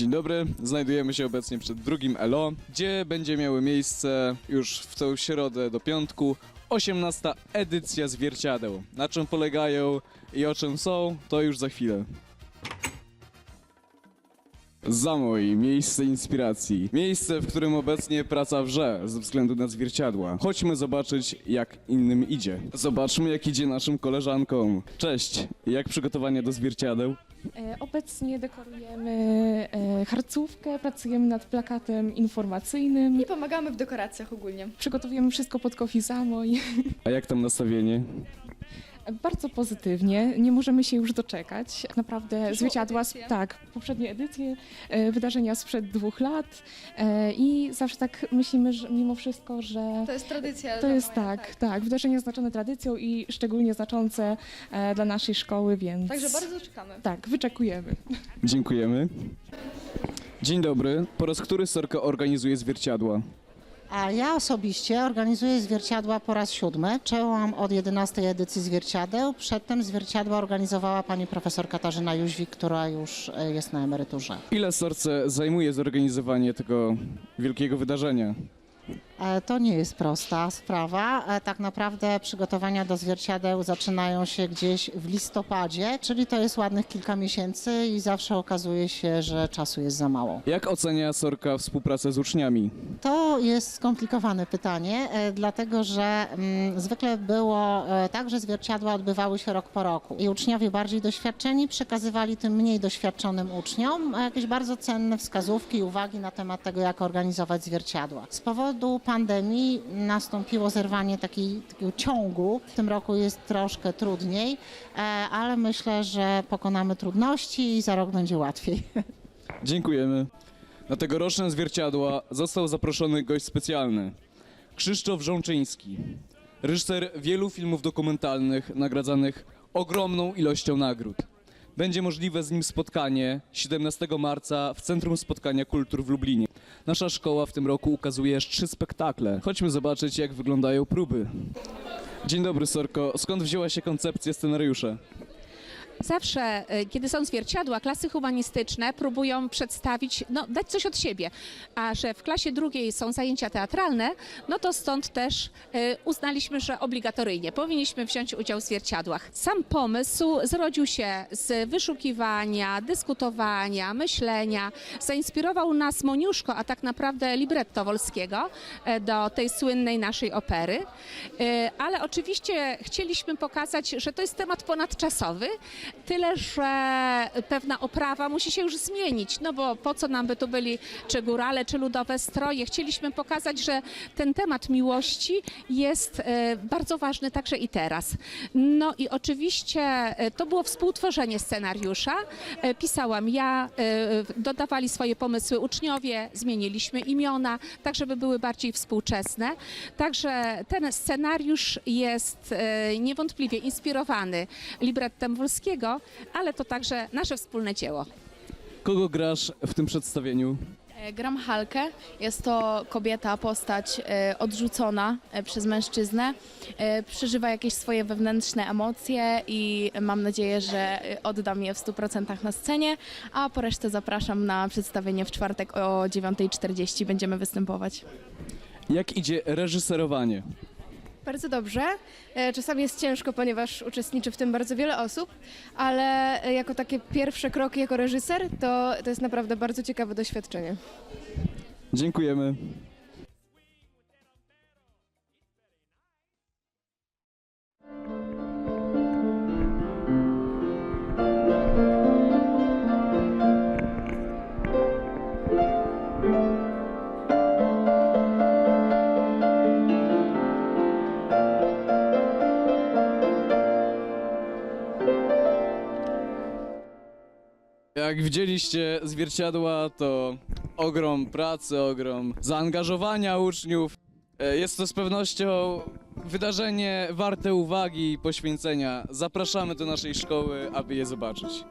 Dzień dobry, znajdujemy się obecnie przed drugim ELO, gdzie będzie miały miejsce już w tą środę do piątku 18 edycja zwierciadeł. Na czym polegają i o czym są, to już za chwilę. Zamoj, miejsce inspiracji. Miejsce, w którym obecnie praca wrze ze względu na zwierciadła. Chodźmy zobaczyć, jak innym idzie. Zobaczmy, jak idzie naszym koleżankom. Cześć, jak przygotowanie do zwierciadeł? E, Obecnie dekorujemy e, harcówkę, pracujemy nad plakatem informacyjnym, I pomagamy w dekoracjach ogólnie. przygotowujemy wszystko pod Kofi Zamoj. A jak tam nastawienie? Bardzo pozytywnie, nie możemy się już doczekać. Naprawdę Przyszłą zwierciadła, edycję. tak, poprzednie edycje, e, wydarzenia sprzed dwóch lat e, i zawsze tak myślimy, że mimo wszystko, że To jest tradycja. to jest moja, tak, tak, wydarzenia znaczone tradycją i szczególnie znaczące e, dla naszej szkoły, więc Także bardzo czekamy. tak, wyczekujemy. Dziękujemy. Dzień dobry. Po raz który Sorka organizuje zwierciadła? A ja osobiście organizuję zwierciadła po raz siódmy. Czułam od 11 edycji zwierciadeł. Przedtem zwierciadła organizowała pani profesor Katarzyna Jóźwik, która już e, jest na emeryturze. Ile Sorce zajmuje zorganizowanie tego wielkiego wydarzenia? E, To nie jest prosta sprawa. E, Tak naprawdę przygotowania do zwierciadeł zaczynają się gdzieś w listopadzie, czyli to jest ładnych kilka miesięcy i zawsze okazuje się, że czasu jest za mało. Jak ocenia Sorka współpracę z uczniami? To jest skomplikowane pytanie, e, dlatego że mm, zwykle było tak, że zwierciadła odbywały się rok po roku i uczniowie bardziej doświadczeni przekazywali tym mniej doświadczonym uczniom jakieś bardzo cenne wskazówki i uwagi na temat tego, jak organizować zwierciadła. Z powodu pandemii nastąpiło zerwanie takiego ciągu. W tym roku jest troszkę trudniej, e, ale myślę, że pokonamy trudności i za rok będzie łatwiej. Dziękujemy. Na tegoroczne zwierciadła został zaproszony gość specjalny. Krzysztof Żączyński. Reżyser wielu filmów dokumentalnych nagradzanych ogromną ilością nagród. Będzie możliwe z nim spotkanie 17 marca w Centrum Spotkania Kultur w Lublinie. Nasza szkoła w tym roku ukazuje aż trzy spektakle. Chodźmy zobaczyć, jak wyglądają próby. Dzień dobry, Sorko. Skąd wzięła się koncepcja scenariusza? Zawsze, y, kiedy są zwierciadła, klasy humanistyczne próbują przedstawić, no, dać coś od siebie. A że w klasie drugiej są zajęcia teatralne, no to stąd też y, uznaliśmy, że obligatoryjnie powinniśmy wziąć udział w zwierciadłach. Sam pomysł zrodził się z wyszukiwania, dyskutowania, myślenia. Zainspirował nas Moniuszko, a tak naprawdę libretto Wolskiego e, do tej słynnej naszej opery. Ale oczywiście chcieliśmy pokazać, że to jest temat ponadczasowy, Tyle, że pewna oprawa musi się już zmienić, no bo po co nam by tu byli czy górale, czy ludowe stroje. Chcieliśmy pokazać, że ten temat miłości jest e, bardzo ważny także i teraz. No i oczywiście e, to było współtworzenie scenariusza. E, Pisałam ja, dodawali swoje pomysły uczniowie, zmieniliśmy imiona, tak żeby były bardziej współczesne. Także ten scenariusz jest niewątpliwie inspirowany librettem Wolskiego, ale to także nasze wspólne dzieło. Kogo grasz w tym przedstawieniu? E, Gram Halkę. Jest to kobieta, postać e, odrzucona e, przez mężczyznę. Przeżywa jakieś swoje wewnętrzne emocje i mam nadzieję, że oddam je w 100% na scenie, a po resztę zapraszam na przedstawienie w czwartek o 9.40. Będziemy występować. Jak idzie reżyserowanie? Bardzo dobrze. E, Czasami jest ciężko, ponieważ uczestniczy w tym bardzo wiele osób, ale e, jako takie pierwsze kroki jako reżyser, to, to jest naprawdę bardzo ciekawe doświadczenie. Dziękujemy. Jak widzieliście zwierciadła, to ogrom pracy, ogrom zaangażowania uczniów. E, Jest to z pewnością wydarzenie warte uwagi i poświęcenia. Zapraszamy do naszej szkoły, aby je zobaczyć.